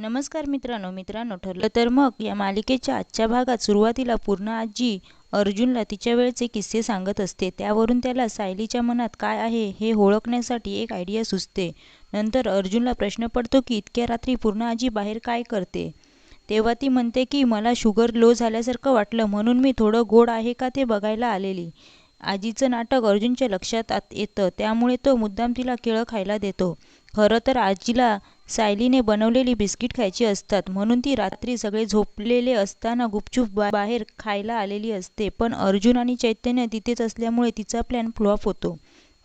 नमस्कार मित्रांनो मित्रांनो ठरलं तर मग या मालिकेच्या आजच्या भागात सुरुवातीला पूर्ण आजी अर्जुनला तिच्या वेळचे किस्से सांगत असते. त्यावरून त्याला सायलीच्या मनात काय आहे हे ओळखण्यासाठी एक आयडिया सुचते. नंतर अर्जुनला प्रश्न पडतो की इतक्या रात्री पूर्ण आजी बाहेर काय करते? तेव्हा ती म्हणते की मला शुगर लो झाल्यासारखं वाटलं म्हणून मी थोडं गोड आहे का ते बघायला आलेली. आजीचं नाटक अर्जुनच्या लक्षात येतं त्यामुळे तो मुद्दाम तिला केळं खायला देतो. खरं तर आजीला सायलीने बनवलेली बिस्किट खायची असतात. म्हणून ती रात्री सगळे झोपलेले असताना गुपचूप बाहेर खायला आलेली असते. पण अर्जुन आणि चैतन्य तिथेच असल्यामुळे तिचा प्लॅन फ्लॉप होतो.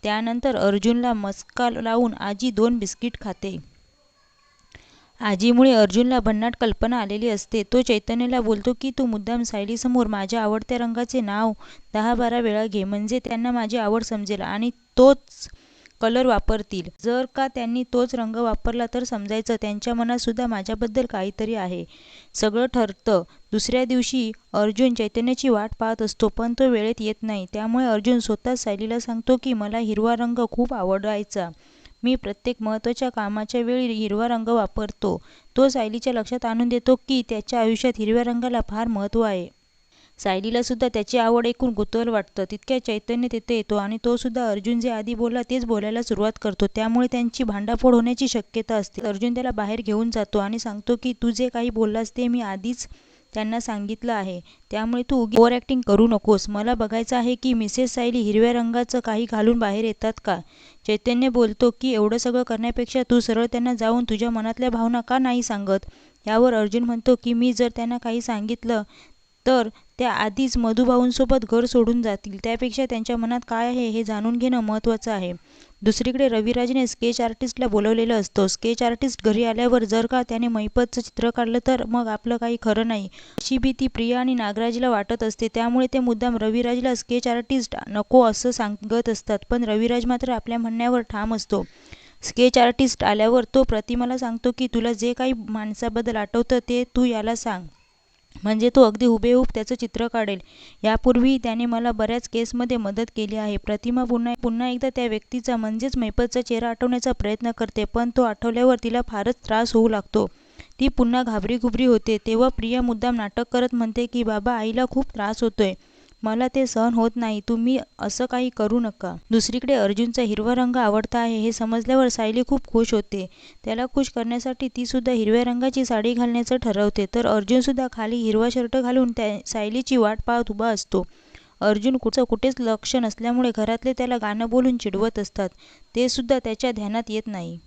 त्यानंतर अर्जुनला मस्का लावून आजी दोन बिस्किट खाते. आजीमुळे अर्जुनला भन्नाट कल्पना आलेली असते. तो चैतन्यला बोलतो की तू मुद्दाम सायलीसमोर माझ्या आवडत्या रंगाचे नाव दहा बारा वेळा घे. म्हणजे त्यांना माझी आवड समजेल. आणि तोच कलर वापरतील. जर का त्यांनी तोच रंग वापरला तर समजायचं त्यांच्या मनातसुद्धा माझ्याबद्दल काहीतरी आहे. सगळं ठरतं. दुसऱ्या दिवशी अर्जुन चैतन्याची वाट पाहत असतो पण तो वेळेत येत नाही. त्यामुळे अर्जुन स्वतःच सायलीला सांगतो की मला हिरवा रंग खूप आवडायचा. मी प्रत्येक महत्त्वाच्या कामाच्या वेळी हिरवा रंग वापरतो. तो सायलीच्या लक्षात आणून देतो की त्याच्या आयुष्यात हिरव्या रंगाला फार महत्त्व आहे. सायलीला सुद्धा त्याची आवड ऐकून कुतूहल वाटतं. तितक्या चैतन्य तिथे येतो आणि तो सुद्धा अर्जुन जे आधी बोलला तेच बोलायला सुरुवात करतो. त्यामुळे त्यांची भांडाफोड होण्याची शक्यता असते. अर्जुन त्याला बाहेर घेऊन जातो आणि सांगतो की तू जे काही बोललास ते मी आधीच त्यांना सांगितलं आहे. त्यामुळे तू ओव्हर ॲक्टिंग करू नकोस. मला बघायचं आहे की मिसेस सायली हिरव्या रंगाचं काही घालून बाहेर येतात का? चैतन्य बोलतो की एवढं सगळं करण्यापेक्षा तू सरळ त्यांना जाऊन तुझ्या मनातल्या भावना का नाही सांगत? यावर अर्जुन म्हणतो की मी जर त्यांना काही सांगितलं तर त्या आधीच मधुभाऊंसोबत घर सोडून जातील. त्यापेक्षा त्यांच्या मनात काय आहे हे जाणून घेणं महत्त्वाचं आहे. दुसरीकडे रविराजने स्केच आर्टिस्टला बोलवलेलं असतं. स्केच आर्टिस्ट घरी आल्यावर जर का त्याने मैपतचं चित्र काढलं तर मग आपलं काही खरं नाही. अशी भीती प्रिया आणि नागराजला वाटत असते. त्यामुळे ते मुद्दाम रविराजला स्केच आर्टिस्ट नको असं सांगत असतात. पण रविराज मात्र आपल्या म्हणण्यावर ठाम असतो. स्केच आर्टिस्ट आल्यावर तो प्रतिमाला सांगतो की तुला जे काही माणसाबद्दल आठवतं ते तू याला सांग. म्हणजे तो अगदी हुबेहूब त्याचं चित्र काढेल. यापूर्वी त्याने मला बऱ्याच केसमध्ये मदत केली आहे. प्रतिमा पुन्हा पुन्हा एकदा त्या व्यक्तीचा म्हणजेच मैपतचा चेहरा आठवण्याचा प्रयत्न करते पण तो आठवल्यावर तिला फारच त्रास होऊ लागतो. ती पुन्हा घाबरी होते. तेव्हा प्रिया मुद्दाम नाटक करत म्हणते की बाबा आईला खूप त्रास होतोय. मला ते सहन होत नाही. तुम्ही असं काही करू नका. दुसरीकडे अर्जुनचा हिरवा रंग आवडता आहे हे समजल्यावर सायली खूप खुश होते. त्याला खुश करण्यासाठी ती सुद्धा हिरव्या रंगाची साडी घालण्याचं ठरवते. तर अर्जुन सुद्धा खाली हिरवा शर्ट घालून त्या सायलीची वाट पाहत उभा असतो. अर्जुन कुठचं कुठेच लक्ष नसल्यामुळे घरातले त्याला गाणं बोलून चिडवत असतात. ते सुद्धा त्याच्या ध्यानात येत नाही.